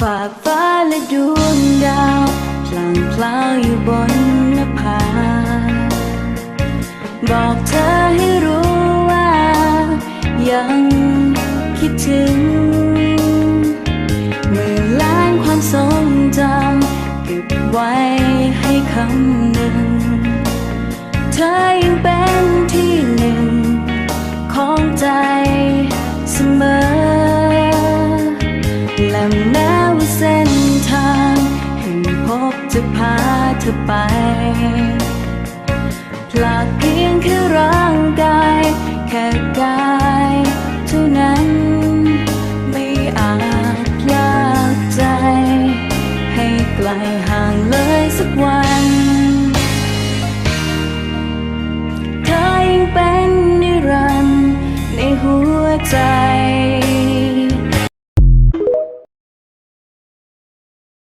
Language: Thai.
ฝากฟ้าและดวงดาวพลางพลางอยู่บนนภา บอกเธอให้รู้ว่า ยังคิดถึงมื่อล้านความทรงจำเก็บไว้ให้คำหนึ่ง เธอยังเป็นที่หนึ่ง ของใจเสมอและแม้ จะพาเธอไปผลักเพียงแค่ร่างกาย แค่กายเท่านั้น ไม่อาจลากใจ ให้ไกลห่างเลยสักวันเธอยังเป็นนิรันดร์ในหัวใจ